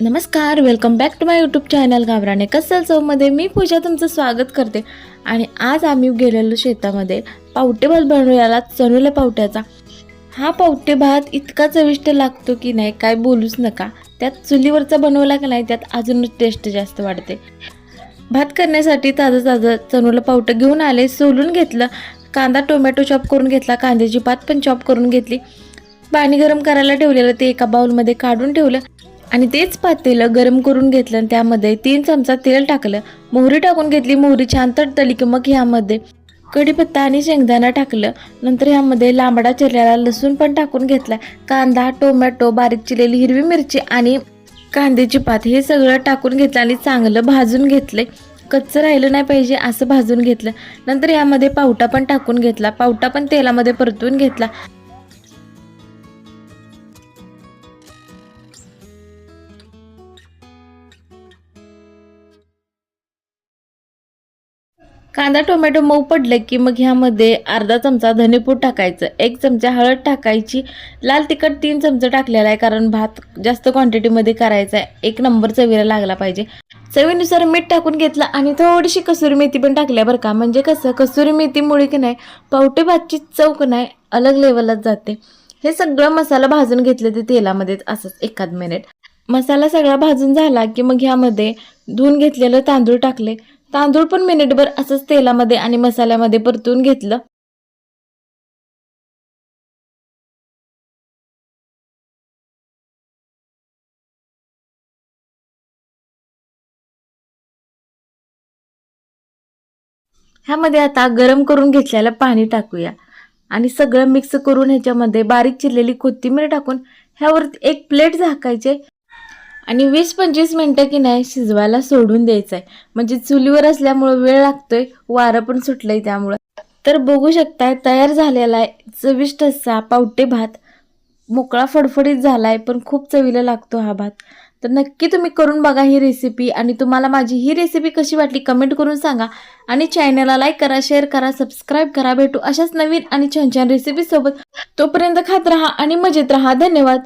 नमस्कार welcome back to my YouTube channel गावराने कसल चौमध्ये मी पूजा तुमचं स्वागत करते. आणि आज आम्ही गेलेलो शेतामध्ये पावटे भात बनवूयाला चणुल्या पावट्याचा. हा पावटे भात इतका चविष्ट लागतो की नाही काय बोलूच नका. त्यात चुलीवरचा बनवला की नाही त्यात अजूनच टेस्ट जास्त वाढते. भात करण्यासाठी ताजं ताजं चणूला पावटं घेऊन आले सोलून घेतलं. कांदा टोमॅटो चॉप करून घेतला कांद्याची पात पण चॉप करून घेतली. पाणी गरम करायला ठेवलेलं ते एका बाउलमध्ये काढून ठेवलं. आणि तेच पातेलं गरम करून घेतलं आणि त्यामध्ये तीन चमचा तेल टाकलं. मोहरी टाकून घेतली. मोहरी छान तडतडली की मग ह्यामध्ये कढीपत्ता आणि शेंगदाणा टाकलं. नंतर ह्यामध्ये लांबडा चिरलेला लसूण पण टाकून घेतला. कांदा टोमॅटो बारीक चिरलेली हिरवी मिरची आणि कांद्याची पात हे सगळं टाकून घेतलं आणि चांगलं भाजून घेतले कच्चं राहिलं नाही पाहिजे असं भाजून घेतलं. नंतर यामध्ये पावटा पण टाकून घेतला. पावटा पण तेलामध्ये परतून घेतला. कांदा टोमॅटो मऊ पडलं की मग ह्यामध्ये अर्धा चमचा धनेपूड टाकायचं. एक चमचा हळद टाकायची. लाल तिखट तीन चमचे टाकलेला आहे कारण भात जास्त क्वांटिटीमध्ये करायचा आहे. एक नंबर चवीला लागला पाहिजे. चवीनुसार मीठ टाकून घेतलं आणि थोडीशी कसुरी मेथी पण टाकल्या बरं का. म्हणजे कसं कसुरी मेथीमुळे की नाही पावटे भातची चव नाही अलग लेवलच जाते. हे सगळं मसाला भाजून घेतलं ते तेलामध्येच असंच एखाद मिनिट मसाला सगळा भाजून झाला की मग ह्यामध्ये धुवून घेतलेलं तांदूळ टाकले. तांदूळ पण मिनिटभर असंच तेलामध्ये आणि मसाल्यामध्ये परतून घेतलं. ह्यामध्ये आता गरम करून घेतलेलं पाणी टाकूया. आणि सगळं मिक्स करून ह्याच्यामध्ये बारीक चिरलेली कोथिंबीर टाकून ह्यावर एक प्लेट झाकायचे. आणि वीस पंचवीस मिनटं की नाही शिजवायला सोडून द्यायचं आहे म्हणजे चुलीवर असल्यामुळं वेळ लागतोय वारं पण सुटलंय त्यामुळं. तर बघू शकताय तयार झालेला आहे चविष्ट असा पावटे भात. मोकळा फडफडीत झाला आहे पण खूप चवीला लागतो हा भात. तर नक्की तुम्ही करून बघा ही रेसिपी आणि तुम्हाला माझी ही रेसिपी कशी वाटली कमेंट करून सांगा. आणि चॅनलला लाईक करा शेअर करा सबस्क्राईब करा भेटू अशाच नवीन आणि छान छान रेसिपीसोबत तोपर्यंत खात राहा आणि मजेत राहा. धन्यवाद.